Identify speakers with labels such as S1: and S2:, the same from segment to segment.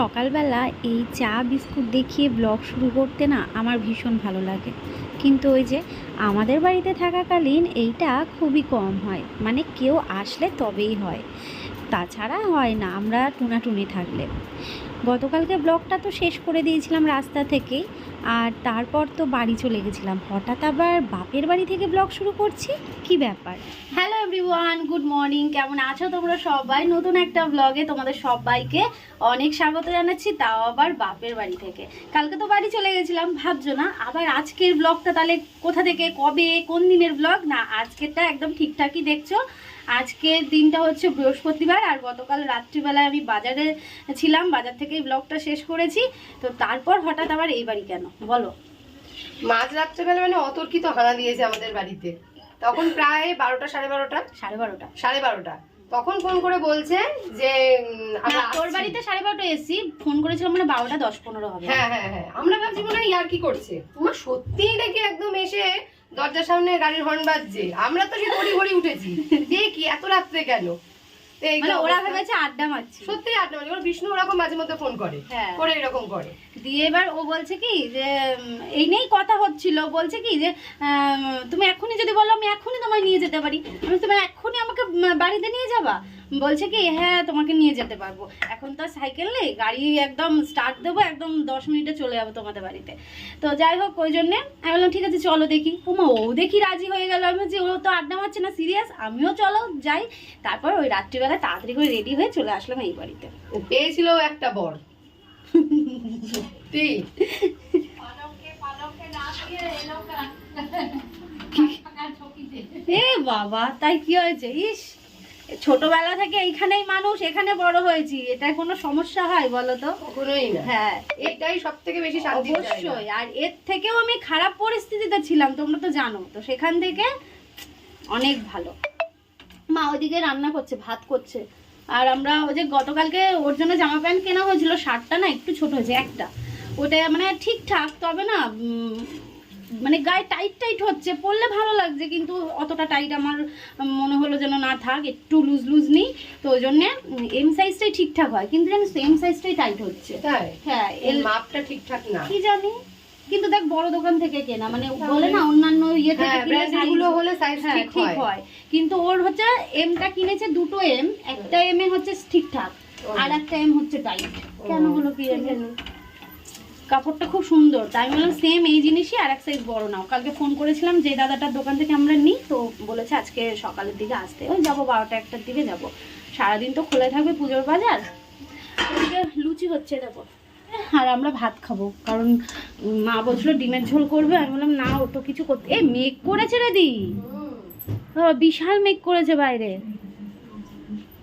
S1: সকালবেলা এই চা বিস্কুট দেখিয়ে ব্লগ শুরু করতে না আমার ভীষণ ভালো লাগে। কিন্তু ওই যে আমাদের বাড়িতে থাকাকালীন এইটা খুবই কম হয়। মানে কেউ আসলে তবেই হয়। তাছাড়া হয় না, আমরা টুনাটুনি থাকলে। গতকালকে ব্লগটা তো শেষ করে দিয়েছিলাম রাস্তা থেকেই। আর তারপর তো বাড়ি চলে গেছিলাম। হঠাৎ আবার বাপের বাড়ি থেকে ব্লগ শুরু করছি? কি ব্যাপার? হ্যালো এভরিওয়ান গুড মর্নিং কেমন আছো তোমরা সবাই? নতুন একটা ব্লগে তোমাদের সবাইকে অনেক স্বাগত জানাচ্ছি, তাও আবার বাপের বাড়ি থেকে। কালকে তো বাড়ি চলে গেছিলাম, ভাবছ না? আবার আজকের ব্লগটা তাহলে কোথা থেকে, কবে, কোন দিনের ব্লগ না, আজকেরটা একদম ঠিকঠাকই দেখছ। আজকের দিনটা হচ্ছে বৃহস্পতিবার, আর গতকাল রাত্রিবেলায় আমি বাজারে ছিলাম, বাজার থেকেই ব্লগটা শেষ করেছি। তো তারপর হঠাৎ আবার এই বাড়ি কেন? বলো।
S2: মাঝ রাত্রেবেলা মানে অতর্কিত হানা দিয়েছে আমাদের বাড়িতে। তখন প্রায় বারোটা সাড়ে বারোটা।
S1: সাড়ে বারোটা।
S2: সাড়ে বারোটা। তখন ফোন করে বলছে যে
S1: তোর বাড়িতে সাড়ে বারোটা এসি ফোন করেছিলাম মানে বারোটা দশ পনেরো হবে।
S2: হ্যাঁ হ্যাঁ হ্যাঁ। আমরা ভাবছি মনে হয় ইয়ার কি করছে। তোমার সত্যিই দেখি একদম এসে দরজার সামনে গাড়ির হর্ন বাজছে? আমরা তো সে ঘড়ি ঘড়ি উঠেছি। যে কি এত রাত্রে কেন?
S1: মানে ওরা ভেবেছে আড্ডা মারছি।
S2: সত্যি আড্ডা ওর বিষ্ণু ওরকম মাঝে মধ্যে ফোন করে।
S1: হ্যাঁ।
S2: করে এরকম করে।
S1: দিয়ে এবার ও বলছে কি যে এই নিয়েই কথা হচ্ছিল। বলছে কি যে তুমি এখনই যদি বলো আমি এখনই তোমায় নিয়ে যেতে পারি। আমি তুমি এখনই আমাকে বাড়িতে নিয়ে যাবা? বলছে কি হ্যাঁ তোমাকে নিয়ে যেতে পারব। এখন তো আর সাইকেল নেই গাড়ি একদম স্টার্ট দেবো একদম দশ মিনিটে চলে যাব তোমাদের বাড়িতে। তো যাই হোক ওই জন্যে আমি বললাম ঠিক আছে চলো দেখি। ওমা ও দেখি রাজি হয়ে গেল আমি যে ও তো আড্ডা মারছে না সিরিয়াস আমিও চলো যাই। তারপর ওই রাত্রিবেলা তাড়াতাড়ি করে রেডি হয়ে চলে আসলাম এই বাড়িতে।
S2: পেয়েছিল একটা বর।
S1: এ বাবা তাই কি হয়েছে? ইস। ছোটবেলা থেকে এইখানেই মানুষ এখানে বড় হয়েছি। এটা কোনো সমস্যা হয় বলো তো?
S2: কখনোই না।
S1: হ্যাঁ।
S2: এটাই সব থেকে বেশি শান্তি
S1: অবশ্যই। আর এর থেকেও আমি খারাপ পরিস্থিতিতে ছিলাম তোমরা তো জানো। তো সেখান থেকে অনেক ভালো। মা ওইদিকে রান্না করছে ভাত করছে। আর আমরা ওই যে গতকালকে ওর জন্য জামা প্যান্ট কেনা হয়েছিল শার্টটা না একটু ছোট হয়েছে একটা। ওটা মানে ঠিকঠাক তবে না মানে গায়ে টাইট টাইট হচ্ছে পরলে ভালো লাগছে কিন্তু অতটা টাইট আমার মনে হলো যেন না থাক একটু লুজ লুজ নেই তো ওই জন্যে এম সাইজটাই ঠিকঠাক হয় কিন্তু জানিস এম সাইজটাই টাইট হচ্ছে। হ্যাঁ
S2: এর মাপটা ঠিকঠাক না।
S1: কি জানি কিন্তু দেখ বড় দোকান থেকে কেনা মানে বলে না অন্যান্য ইয়ে থেকে
S2: হ্যাঁ
S1: কিনে
S2: ব্র্যান্ড
S1: size-
S2: গুলো হলে সাইজ
S1: হ্যাঁ,
S2: ঠিক হয়।
S1: হয়। কিন্তু ওর হচ্ছে এমটা কিনেছে দুটো এম একটা এম এ হচ্ছে ঠিকঠাক আর একটা এম হচ্ছে টাইট কেন হলো কি জানি? কাপড়টা খুব সুন্দর। তাই বললাম সেম এই জিনিসই আর এক সাইজ বড় নাও। কালকে ফোন করেছিলাম যে দাদাটার দোকান থেকে আমরা নিই, তো বলেছে আজকে সকালের দিকে আসতে। ওই যাব বারোটা একটার দিকে যাব। সারাদিন তো খোলা থাকবে পুজোর বাজার। ওদিকে লুচি হচ্ছে, দেখো। আর আমরা ভাত খাব, কারণ মা বলছিল ডিমের ঝোল করবে। আমি বললাম, না, ও তো কিছু করতে এ মেঘ করেছে রে দি। বিশাল মেঘ করেছে বাইরে।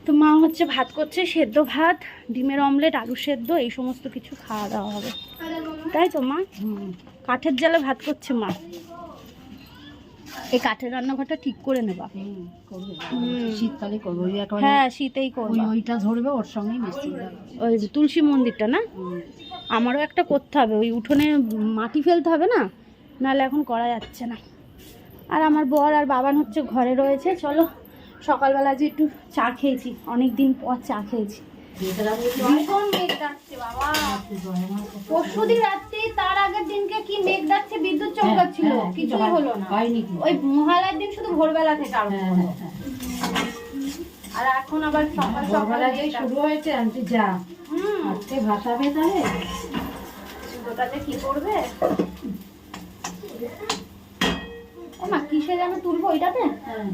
S1: তো মা হচ্ছে ভাত করছে, সেদ্ধ ভাত। ডিমের অমলেট আলু সেদ্ধ এই সমস্ত কিছু খাওয়া দাওয়া হবে। তাই তো মা? কাঠের জালে ভাত করছে মা। এই কাঠের রান্নাঘরটা ঠিক করে নেবা।
S3: শীতকালে করব
S1: হ্যাঁ শীতেই করবা।
S3: ওইটা ধরবে ওর সঙ্গেই
S1: ওই তুলসী মন্দিরটা না? আমারও একটা করতে হবে ওই উঠোনে মাটি ফেলতে হবে না? নাহলে এখন করা যাচ্ছে না। আর আমার বর আর বাবান হচ্ছে ঘরে রয়েছে চলো। সকালবেলা যে একটু চা খেয়েছি অনেক দিন পর চা খেয়েছি। ভীষণ মেঘ ডাকছে বাবা। পরশুদিন রাত্রে তার আগের দিনকে কি মেঘ ডাকছে? বিদ্যুৎ চমকাচ্ছিল
S3: হ্যাঁ,
S1: কিছুই হলো না। ওই মহালয়ার দিন শুধু ভোরবেলা থেকে আরম্ভ
S3: হ্যাঁ,
S1: হলো
S3: হ্যাঁ,
S1: আর এখন আবার সকাল সকাল
S3: শুরু হয়েছে আন্টি যা। আজকে ভাসাবে তাহলে
S1: ওটাতে কি করবে? মা কিসে যেন তুলবো ওইটাতে?
S3: হ্যাঁ।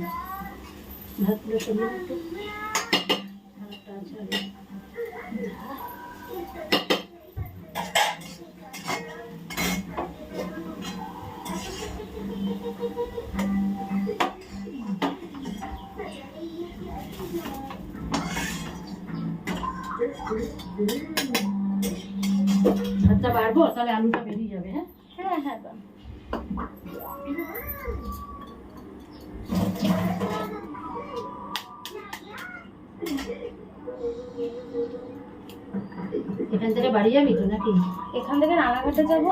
S3: সরিয়ে একটু ভাতটা ঝাড়িয়ে। ভাতটা বাড়বো তাহলে আলুটা বেরিয়ে যাবে হ্যাঁ
S1: হ্যাঁ হ্যাঁ বা।
S3: এখান থেকে বাড়ি যাবি তো নাকি
S1: এখান থেকে রানাঘাটে যাব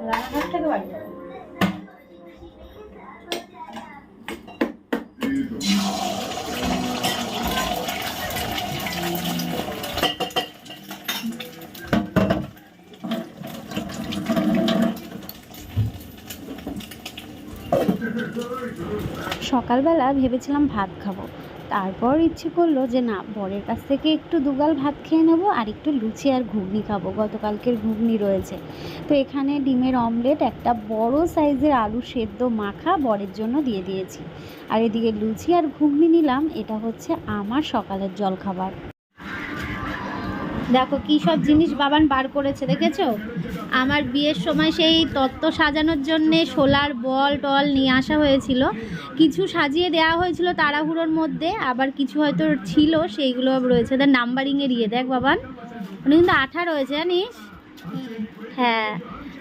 S1: রানাঘাট থেকে বাড়ি যাব সকালবেলা ভেবেছিলাম ভাত খাব। তারপর ইচ্ছে করল যে না, বরের কাছ থেকে একটু দুগাল ভাত খেয়ে নেব আর একটু লুচি আর ঘুগনি খাব। গতকালকের ঘুগনি রয়েছে। তো এখানে ডিমের অমলেট, একটা বড় সাইজের আলু সেদ্ধ মাখা বরের জন্য দিয়ে দিয়েছি। আর এদিকে লুচি আর ঘুগনি নিলাম, এটা হচ্ছে আমার সকালের জলখাবার। দেখো কী সব জিনিস বাবান বার করেছে, দেখেছ? আমার বিয়ের সময় সেই তত্ত্ব সাজানোর জন্যে সোলার বল টল নিয়ে আসা হয়েছিল। কিছু সাজিয়ে দেওয়া হয়েছিল তাড়াহুড়োর মধ্যে, আবার কিছু হয়তো ছিল, সেইগুলো রয়েছে। তার নাম্বারিংয়ের ইয়ে দেখ বাবান। ওখানে কিন্তু আঠা রয়েছে, জানিস? হ্যাঁ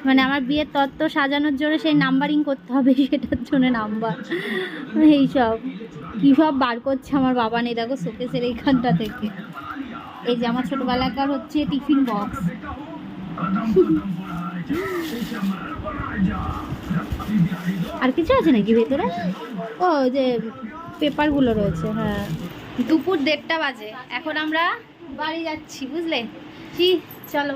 S1: মানে আমার বিয়ের তত্ত্ব সাজানোর জন্য সেই নাম্বারিং করতে হবে, সেটার জন্য নাম্বার। এইসব। কী সব বার করছে আমার বাবা নেই দেখো শোকেসের এইখানটা থেকে। এই যে আমার ছোটবেলাকার হচ্ছে টিফিন বক্স। আর কিছু আছে নাকি ভেতরে? ও যে পেপারগুলো রয়েছে হ্যাঁ। দুপুর দেড়টা বাজে এখন আমরা বাড়ি যাচ্ছি বুঝলে? কি চলো।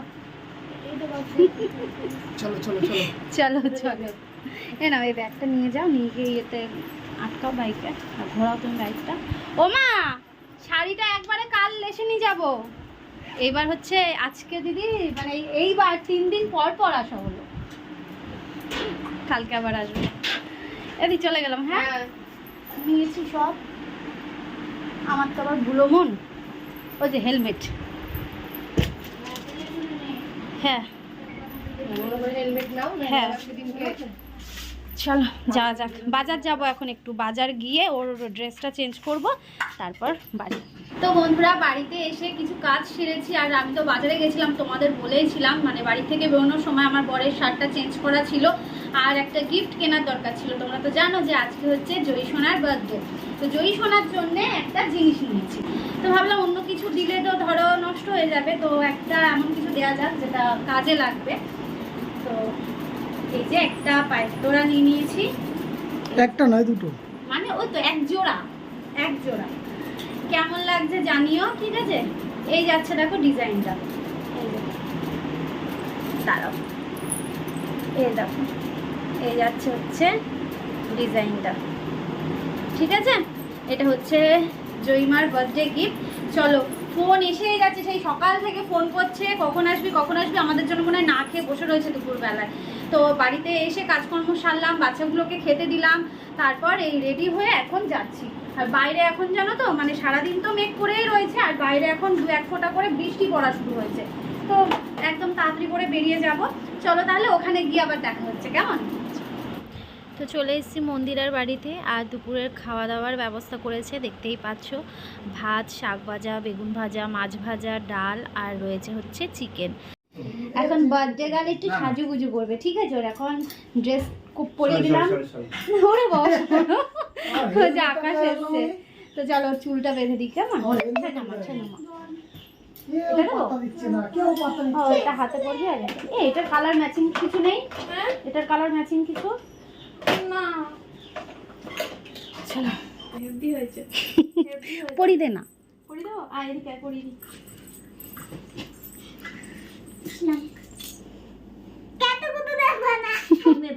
S2: চলো চলো চলো।
S1: চলো এ না এই ব্যাগটা নিয়ে যাও নিয়ে গিয়ে ইয়েতে আটকাও বাইকে আর ঘোরাও তুমি বাইকটা ও মা শাড়িটা একবারে নিয়ে যাব। এইবার হচ্ছে আজকে দিদি মানে এইবার তিন দিন পর পর আসা হলো। কালকে আবার আসব। এদি চলে গেলাম হ্যাঁ?
S2: হ্যাঁ।
S1: নিয়েছি সব। আমার তো আবার ভুলো মন। ওই যে হেলমেট। হ্যাঁ। হ্যাঁ। চলো যাওয়া যাক। বাজার যাব এখন একটু। বাজার গিয়ে ওর ড্রেসটা চেঞ্জ করব। তারপর বাড়ি। তো বন্ধুরা বাড়িতে এসে কিছু কাজ সেরেছি আর আমি তো বাজারে গেছিলাম তোমাদের বলেইছিলাম মানে বাড়ি থেকে বেরোনোর সময় আমার বরের শার্টটা চেঞ্জ করা ছিল আর একটা গিফট কেনার দরকার ছিল। তোমরা তো জানো যে আজকে হচ্ছে জয়ী সোনার বার্থডে তো জয়ী সোনার জন্য একটা জিনিস নিয়েছি। তো ভাবলাম অন্য কিছু দিলে তো ধরো নষ্ট হয়ে যাবে তো একটা এমন কিছু দেওয়া যাক যেটা কাজে লাগবে। তো এই যে একটা পাইপ তোরা নিয়ে নিয়েছি।
S4: একটা নয় দুটো।
S1: মানে ওই তো এক জোড়া এক জোড়া। কেমন লাগছে জানিও, ঠিক আছে? এই যাচ্ছে দেখো ডিজাইনটা। দাঁড়াও। এই দেখো। এই যাচ্ছে হচ্ছে ডিজাইনটা। ঠিক আছে? এটা হচ্ছে জয়িমার বার্থডে গিফট চলো ফোন এসেই যাচ্ছে সেই সকাল থেকে ফোন করছে, কখন আসবি কখন আসবি, আমাদের জন্য মনে হয় না খেয়ে বসে রয়েছে দুপুরবেলায়। তো বাড়িতে এসে কাজকর্ম সারলাম, বাচ্চাগুলোকে খেতে দিলাম, তারপর এই রেডি হয়ে এখন যাচ্ছি। আর বাইরে এখন জানো তো মানে সারাদিন তো মেঘ করেই রয়েছে আর বাইরে এখন দু এক ফোঁটা করে বৃষ্টি পড়া শুরু হয়েছে। তো একদম তাড়াতাড়ি করে বেরিয়ে যাব। চলো তাহলে ওখানে গিয়ে আবার দেখা হচ্ছে কেমন? তো চলে এসেছি মন্দিরের বাড়িতে আর দুপুরের খাওয়া দাওয়ার ব্যবস্থা করেছে দেখতেই পাচ্ছ। ভাত শাক ভাজা বেগুন ভাজা মাছ ভাজা ডাল আর রয়েছে হচ্ছে চিকেন। এখন বার্থডে গাল একটু সাজুগুজু করবে ঠিক আছে? ওর এখন ড্রেস পরে দিলাম। ওরে বাবা। ওই যে আকাশ এসছে। তো চলো চুলটা বেঁধে দিই কেমন? ছেনা মা, ছেনা মা। এটা দেবো? ও, এটা হাতে পড়বে আর? এ, এটার কালার ম্যাচিং কিছু নেই? এটার কালার ম্যাচিং কিছু? না। চলো। পরি দে না।
S3: পরি দাও আয় এদিকে আয়, পরিয়ে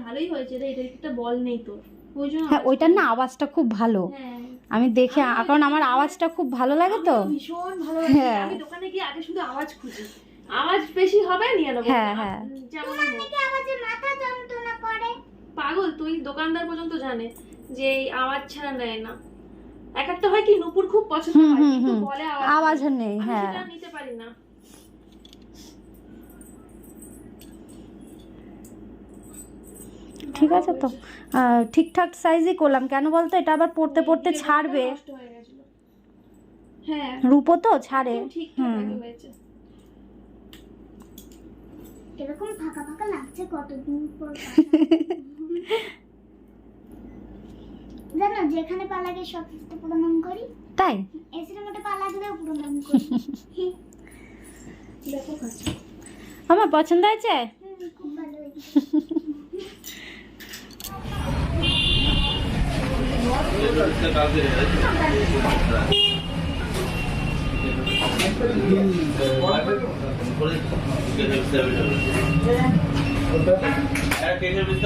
S3: ভালোই হয়েছে রে এটা একটা বল নেই তোর।
S1: হ্যাঁ ওইটার না আওয়াজটা খুব ভালো।
S3: হ্যাঁ।
S1: আমি দেখে কারণ আমার আওয়াজটা খুব ভালো লাগে তো।
S3: ভীষণ ভালো লাগে।
S1: হ্যাঁ।
S3: আমি দোকানে গিয়ে আগে শুধু আওয়াজ খুঁজি। আওয়াজ বেশি হবে নিয়ে নেব
S1: হ্যাঁ, হ্যাঁ।
S3: পাগল তুই দোকানদার পর্যন্ত জানে যে এই আওয়াজ ছাড়া নেয় না। এক একটা হয় কি নুপুর খুব পছন্দ
S1: হুম,
S3: হয়
S1: হুম,
S3: কিন্তু বলে
S1: আওয়াজ
S3: নেই।
S1: নেই হ্যাঁ।
S3: সেটা নিতে পারি না।
S1: ঠিক আছে তো? ঠিকঠাক সাইজই করলাম। কেন বলতো? এটা আবার পড়তে পড়তে ছাড়বে।
S3: হ্যাঁ
S1: রূপো তো ছাড়ে। হুম।
S5: এরকম ফাঁকা ফাঁকা লাগছে কতদিন পর জানো যেখানে পা লাগে সব কিছুতে প্রণাম করি?
S1: তাই?
S5: এসির মধ্যে পা লাগলেও প্রণাম করি।
S1: আমার পছন্দ হয়েছে?
S5: খুব ভালো হয়েছে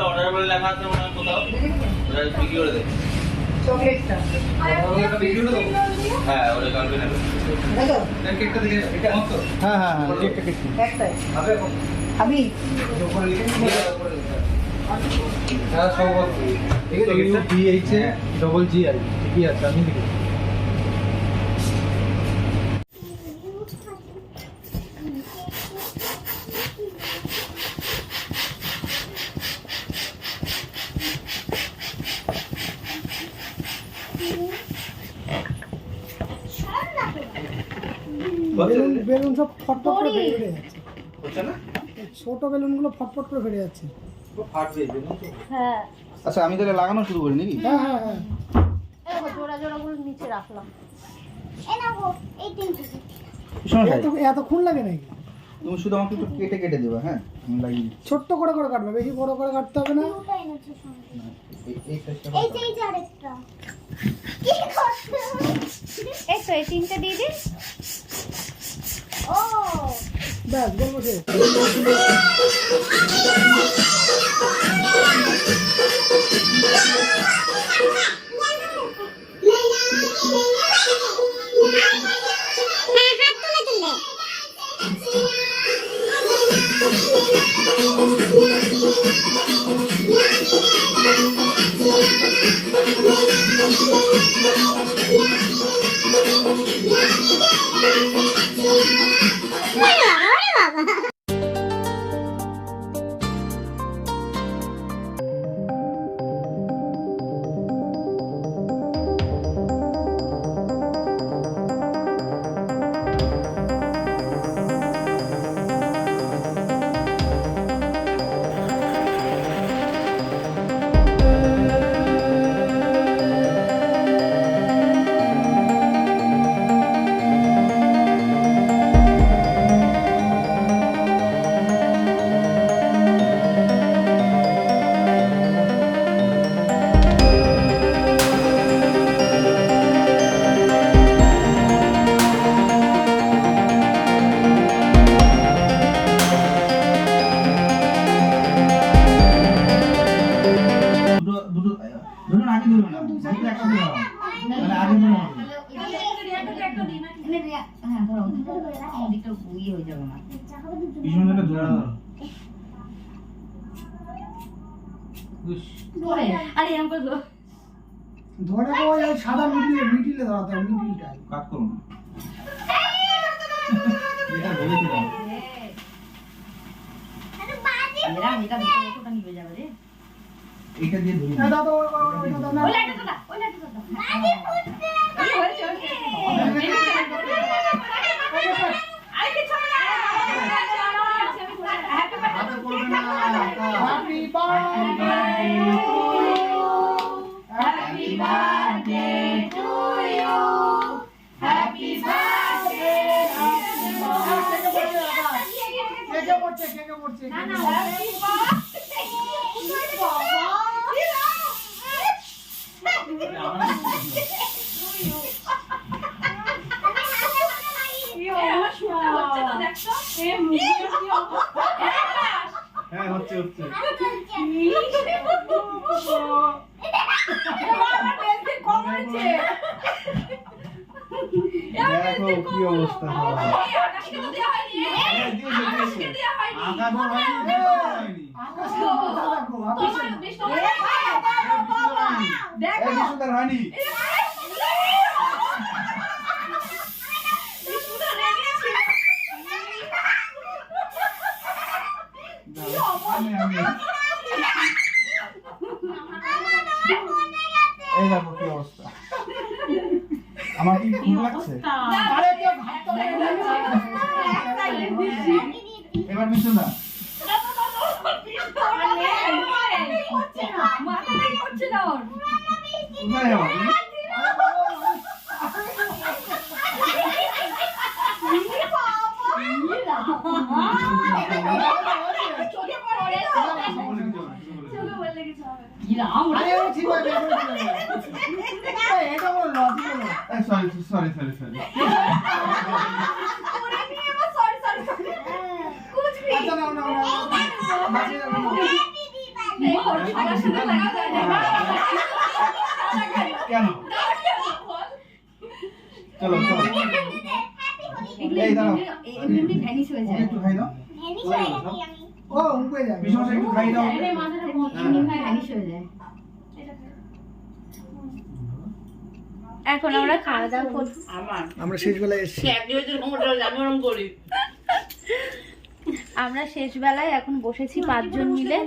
S6: অর্ডার বলে লেখা আছে মনে হয় কোথাও ওটা বিক্রি করে দেয়
S2: চকলেটটা
S6: হ্যাঁ ওটা কালকে নেবে কেকটা দেখে
S4: হ্যাঁ হ্যাঁ হ্যাঁ কেকটা কেক
S2: আমি
S6: হ্যাঁ সব ঠিক আছে কেকটা
S4: D H A double G I ঠিকই আছে? আমি লিখে বেলুন বেলুন সব ফটফট করে ফেটে ফেটে যাচ্ছে।
S6: হচ্ছে না?
S4: এই ছোট বেলুনগুলো ফটফট করে ফেটে যাচ্ছে।
S1: হ্যাঁ।
S6: আচ্ছা আমি তাহলে লাগানো শুরু করি নাকি?
S4: হ্যাঁ হ্যাঁ হ্যাঁ।
S1: জোড়া জোড়াগুলো নিচে রাখলাম।
S5: এ নাও এই তিনটে
S6: সমস্যা
S4: এত এতক্ষণ লাগে নাকি?
S6: তুমি শুধু আমাকে একটু কেটে কেটে দেবে হ্যাঁ? লাগিয়ে
S4: ছোট্ট করে করে কাটবে বেশি বড় করে কাটতে হবে না।
S6: এই-
S1: তো তিনটে দিয়ে দিন।
S5: ও।
S4: ব্যাস গল্প শেষ
S6: দুটো ধরে
S4: ওই ওই সাদা মিডিলে মিডিলে হবে মিডিলটা
S6: কাট করো না এটা দিয়ে ধরে
S4: দাদা ওই ওই দাদা কে কে পড়ছে কে কে পড়ছে
S6: হ্যাঁ হচ্ছে হচ্ছে দেখো কি অবস্থা আগা তো হয়নি দিতেও হয়নি এই বিষ্ণুদার হয়নি এই অবস্থা। আমার কি লাগছে এবার বিষ্ণুদা কোথায় যাব তুমি?
S4: আরে ও ঠিক আছে এবার ঠিক আছে। এই, এটা বলো লজিক বলো
S6: সরি সরি সরি
S4: আচ্ছা।
S6: কেন? চলো চলো। এই দাঁড়াও।
S2: এমনি ভ্যানিশ হয়ে যায়
S6: একটু খাই দাও।
S5: ভ্যানিশ হয়ে যাবি
S4: ও উঠে যাবে
S6: বিশ্বমশাই একটু খাই দাও।
S2: এমনি ভ্যানিশ হয়ে যায়।
S1: এখন আমরা খাওয়া দাওয়া করব।
S4: আমরা। শেষ বেলায় এসেছি।
S1: আমরা শেষ বেলায় এখন বসেছি পাঁচজন মিলে।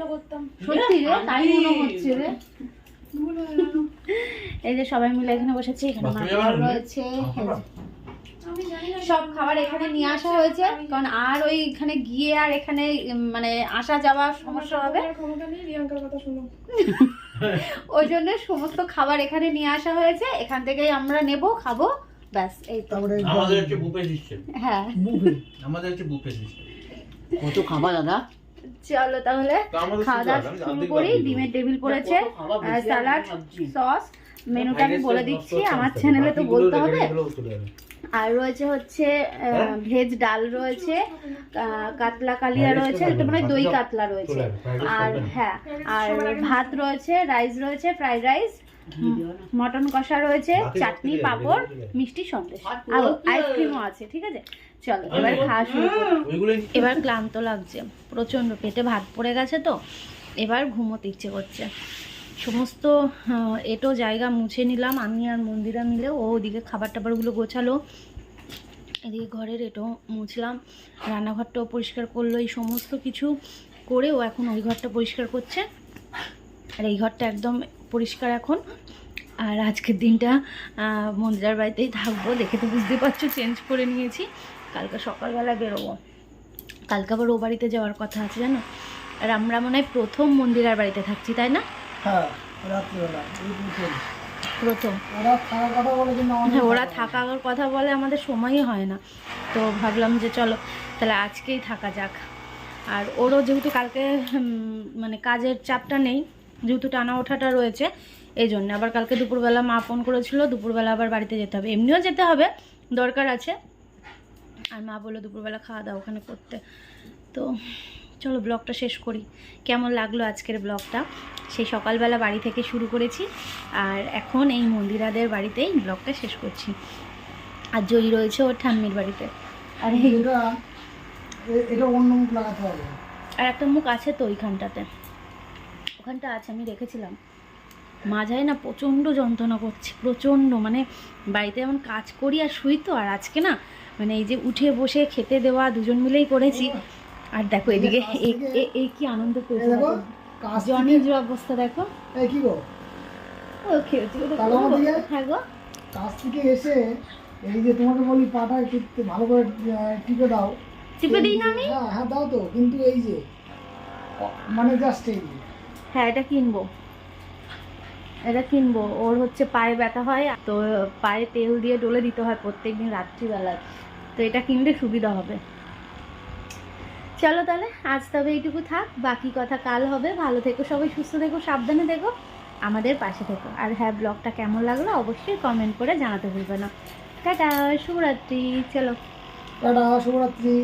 S1: সত্যি রে তাই মনে হচ্ছে রে। এই যে সবাই মিলে এখানে বসেছি এখানে মাছ রয়েছে এই সব খাবার এখানে নিয়ে আসা হয়েছে কারণ আর ওইখানে গিয়ে আর এখানে মানে আসা যাওয়া সমস্যা হবে। ওই জন্য সমস্ত খাবার এখানে নিয়ে আসা হয়েছে। এখান থেকেই আমরা নেব খাব ব্যাস এই তো।
S4: তারপরে
S7: আমাদের হচ্ছে বুফে সিস্টেম
S1: হ্যাঁ।
S7: আমাদের হচ্ছে বুফে সিস্টেম
S8: কত খাবার দাদা?
S1: চলো তাহলে খাওয়া দাওয়া শুরু করি ডিমের টেবিল পড়েছে। স্যালাড সস মেনুটা আমি বলে দিচ্ছি আমার চ্যানেলে তো বলতে হবে। আর রয়েছে হচ্ছে ভেজ ডাল রয়েছে কাতলা কালিয়া রয়েছে এটা মানে দই কাতলা রয়েছে। আর হ্যাঁ আর ভাত রয়েছে রাইস রয়েছে ফ্রাইড রাইস মটন কষা রয়েছে চাটনি পাঁপড় মিষ্টি সন্দেশ। আর আইসক্রিমও আছে ঠিক আছে? চলো এবার খাওয়া শুরু করি। এবার ক্লান্ত লাগছে প্রচণ্ড পেটে ভাত পড়ে গেছে তো এবার ঘুমোতে ইচ্ছে করছে। সমস্ত এটো জায়গা মুছে নিলাম। আমি আর মন্দিরা মিলে, ও ওদিকে খাবার টাবারগুলো গোছালো। এদিকে ঘরের এটো মুছলাম। রান্নাঘরটাও পরিষ্কার করল, এই সমস্ত কিছু করে ও এখন ওই ঘরটা পরিষ্কার করছে। আর এই ঘরটা একদম পরিষ্কার এখন। আর আজকের দিনটা মন্দিরার বাড়িতেই থাকব। দেখে তো বুঝতে পারছ চেঞ্জ করে নিয়েছি। কালকে সকালবেলা বেরোবো। কালকে আবার ও বাড়িতে যাওয়ার কথা আছে, জানো? আর আমরা মনে হয় প্রথম মন্দিরার বাড়িতে থাকছি, তাই না?
S4: হ্যাঁ রাত্রিবেলা
S1: প্রথম।
S4: ওরা থাকার কথা বলে কিন্তু আমাদের
S1: হ্যাঁ ওরা থাকার কথা বলে আমাদের সময়ই হয় না। তো ভাবলাম যে চলো তাহলে আজকেই থাকা যাক। আর ওরও যেহেতু কালকে মানে কাজের চাপটা নেই যেহেতু টানা ওঠাটা রয়েছে এই জন্য। আবার কালকে দুপুরবেলা মা ফোন করেছিল দুপুরবেলা আবার বাড়িতে যেতে হবে। এমনিও যেতে হবে দরকার আছে। আর মা বলল দুপুরবেলা খাওয়া দাওয়া ওখানে করতে। তো চলো ব্লগটা শেষ করি। কেমন লাগল আজকের ব্লগটা? সেই সকালবেলা বাড়ি থেকে শুরু করেছি আর এখন এই মন্দিরাদের বাড়িতেই ব্লগটা শেষ করছি। আর জয়ী রয়েছে ওর ঠাম্মির বাড়িতে। আর এই
S4: এটা এ- এটা অন্য মুখ লাগাতে হবে।
S1: আর একটা মুখ আছে তো ওইখানটাতে। ওখানটা আছে আমি রেখেছিলাম। মাঝায় না প্রচণ্ড যন্ত্রণা করছে প্রচণ্ড। মানে বাড়িতে এমন কাজ করি আর শুই তো আর আজকে না মানে এই যে উঠে বসে খেতে দেওয়া দুজন মিলেই করেছি। আর দেখো এদিকে এই- কি আনন্দ
S4: দেখো।
S1: জনির যে অবস্থা দেখো।
S4: এই কি গো?
S1: ও খেলছে ও দেখো। হ্যাঁ গো।
S4: কাজ থেকে এসে এই যে তোমাকে বলি পাটা একটু ভালো করে টিপে দাও।
S1: টিপে দিই না আমি?
S4: হ্যাঁ হ্যাঁ দাও তো কিন্তু এই যে মানে জাস্ট এই
S1: হ্যাঁ এটা কিনবো। এটা কিনবো। ওর হচ্ছে পায়ে ব্যথা হয় তো পায়ে তেল দিয়ে ডলে দিতে হয় প্রত্যেকদিন রাত্রিবেলায়। তো এটা কিনলে সুবিধা হবে। চলো তাহলে, আজ তবে এইটুকু থাক, বাকি কথা কাল হবে। ভালো থেকো সবাই, সুস্থ থেকো, সাবধানে থেকো, আমাদের পাশে থেকো। আর হ্যাঁ ব্লগটা কেমন লাগল অবশ্যই কমেন্ট করে জানাতে ভুলবে না। টাটা, শুভরাত্রি, চলো।
S4: টাটা, শুভরাত্রি।